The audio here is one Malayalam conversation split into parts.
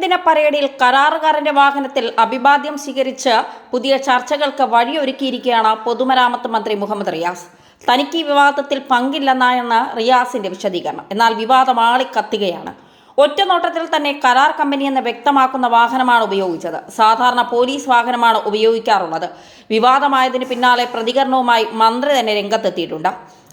ദിന പരേഡിൽ കരാറുകാരന്റെ വാഹനത്തിൽ അഭിവാദ്യം സ്വീകരിച്ച് പുതിയ ചർച്ചകൾക്ക് വഴിയൊരുക്കിയിരിക്കുകയാണ് പൊതുമരാമത്ത് മന്ത്രി മുഹമ്മദ് റിയാസ്. തനിക്ക് ഈ വിവാദത്തിൽ പങ്കില്ലെന്നാണ് റിയാസിന്റെ വിശദീകരണം. എന്നാൽ വിവാദം ആളിക്കത്തുകയാണ്. ഒറ്റ നോട്ടത്തിൽ തന്നെ കരാർ കമ്പനി എന്ന് വ്യക്തമാക്കുന്ന വാഹനമാണ് ഉപയോഗിച്ചത്. സാധാരണ പോലീസ് വാഹനമാണ് ഉപയോഗിക്കാറുള്ളത്. വിവാദമായതിന് പിന്നാലെ പ്രതികരണവുമായി മന്ത്രി തന്നെ രംഗത്തെത്തിയിട്ടുണ്ട്.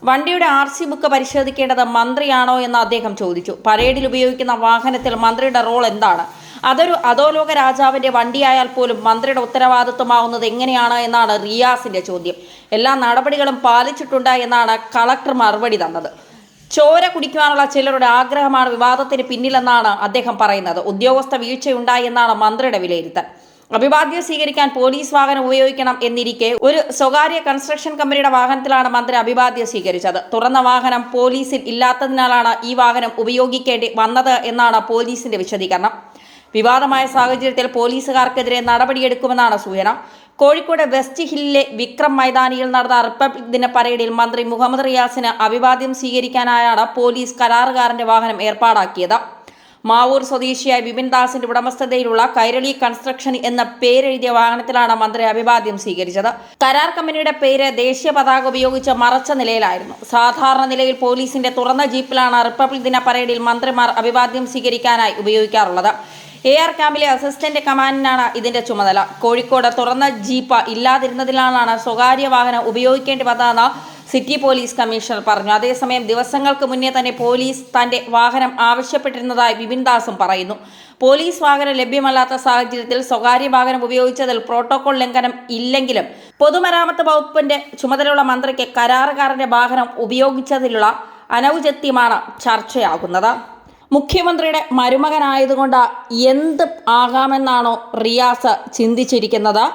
വണ്ടിയുടെ ആർ സി ബുക്ക് പരിശോധിക്കേണ്ടത് മന്ത്രിയാണോ എന്ന് അദ്ദേഹം ചോദിച്ചു. പരേഡിൽ ഉപയോഗിക്കുന്ന വാഹനത്തിൽ മന്ത്രിയുടെ റോൾ എന്താണ്? അതൊരു അധോലോക രാജാവിന്റെ വണ്ടിയായാൽ പോലും മന്ത്രിയുടെ ഉത്തരവാദിത്വമാവുന്നത് എങ്ങനെയാണ് എന്നാണ് റിയാസിന്റെ ചോദ്യം. എല്ലാ നടപടികളും പാലിച്ചിട്ടുണ്ട് എന്നാണ് കളക്ടർ മറുപടി തന്നത്. ചോര കുടിക്കുവാനുള്ള ചിലരുടെ ആഗ്രഹമാണ് വിവാദത്തിന് പിന്നിലെന്നാണ് അദ്ദേഹം പറയുന്നത്. ഉദ്യോഗസ്ഥ വീഴ്ചയുണ്ടായെന്നാണ് മന്ത്രിയുടെ വിലയിരുത്തൽ. അഭിവാദ്യം സ്വീകരിക്കാൻ പോലീസ് വാഹനം ഉപയോഗിക്കണം എന്നിരിക്കെ ഒരു സ്വകാര്യ കൺസ്ട്രക്ഷൻ കമ്പനിയുടെ വാഹനത്തിലാണ് മന്ത്രി അഭിവാദ്യം സ്വീകരിച്ചത്. തുറന്ന വാഹനം പോലീസിൽ ഇല്ലാത്തതിനാലാണ് ഈ വാഹനം ഉപയോഗിക്കേണ്ടി വന്നത് എന്നാണ് പോലീസിന്റെ വിശദീകരണം. വിവാദമായ സാഹചര്യത്തിൽ പോലീസുകാർക്കെതിരെ നടപടിയെടുക്കുമെന്നാണ് സൂചന. കോഴിക്കോട് വെസ്റ്റ് ഹില്ലിലെ വിക്രം മൈതാനിയിൽ നടന്ന റിപ്പബ്ലിക് ദിന പരേഡിൽ മന്ത്രി മുഹമ്മദ് റിയാസിന് അഭിവാദ്യം സ്വീകരിക്കാനായാണ് പോലീസ് കരാറുകാരന്റെ വാഹനം ഏർപ്പാടാക്കിയത്. മാവൂർ സ്വദേശിയായ ബിപിൻ ദാസിന്റെ ഉടമസ്ഥതയിലുള്ള കൈരളി കൺസ്ട്രക്ഷൻ എന്ന പേരെഴുതിയ വാഹനത്തിലാണ് മന്ത്രി അഭിവാദ്യം സ്വീകരിച്ചത്. കരാർ കമ്പനിയുടെ പേര് ദേശീയ പതാക ഉപയോഗിച്ച് മറച്ച നിലയിലായിരുന്നു. സാധാരണ നിലയിൽ പോലീസിന്റെ തുറന്ന ജീപ്പിലാണ് റിപ്പബ്ലിക് ദിന പരേഡിൽ മന്ത്രിമാർ അഭിവാദ്യം സ്വീകരിക്കാനായി ഉപയോഗിക്കാറുള്ളത്. എ ആർ ക്യാമ്പിലെ അസിസ്റ്റന്റ് കമാൻഡിനാണ് ഇതിന്റെ ചുമതല. കോഴിക്കോട് തുറന്ന ജീപ്പ് ഇല്ലാതിരുന്നതിനാലാണ് സ്വകാര്യ വാഹനം ഉപയോഗിക്കേണ്ടി വന്നതെന്ന് സിറ്റി പോലീസ് കമ്മീഷണർ പറഞ്ഞു. അതേസമയം ദിവസങ്ങൾക്ക് മുന്നേ തന്നെ പോലീസ് തന്റെ വാഹനം ആവശ്യപ്പെട്ടിരുന്നതായി ബിപിൻ ദാസും പറയുന്നു. പോലീസ് വാഹനം ലഭ്യമല്ലാത്ത സാഹചര്യത്തിൽ സ്വകാര്യ വാഹനം ഉപയോഗിച്ചതിൽ പ്രോട്ടോകോൾ ലംഘനം ഇല്ലെങ്കിലും പൊതുമരാമത്ത് വകുപ്പിന്റെ ചുമതലയുള്ള മന്ത്രിക്ക് കരാറുകാരന്റെ വാഹനം ഉപയോഗിച്ചതിലുള്ള അനൗചിത്യമാണ് ചർച്ചയാകുന്നത്. മുഖ്യമന്ത്രിയുടെ മരുമകനായതുകൊണ്ട് എന്ത് ആകാമെന്നാണോ റിയാസ് ചിന്തിച്ചിരിക്കുന്നത്.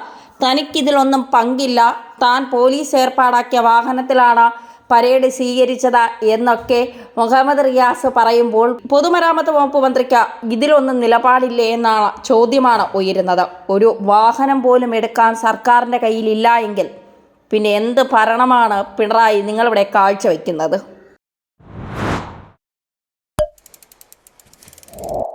തനിക്കിതിലൊന്നും പങ്കില്ല. താൻ പോലീസ് ഏർപ്പാടാക്കിയ വാഹനത്തിലാണ് പരേഡ് സ്വീകരിച്ചത് എന്നൊക്കെ മുഹമ്മദ് റിയാസ് പറയുമ്പോൾ പൊതുമരാമത്ത് വകുപ്പ് മന്ത്രിക്ക് ഇതിലൊന്നും നിലപാടില്ലേ എന്നാണ് ചോദ്യമാണ് ഉയരുന്നത്. ഒരു വാഹനം പോലും എടുക്കാൻ സർക്കാരിന്റെ കയ്യിലില്ല എങ്കിൽ പിന്നെ എന്ത് ഭരണമാണ് പിണറായി നിങ്ങളിവിടെ കാഴ്ചവെക്കുന്നത്? you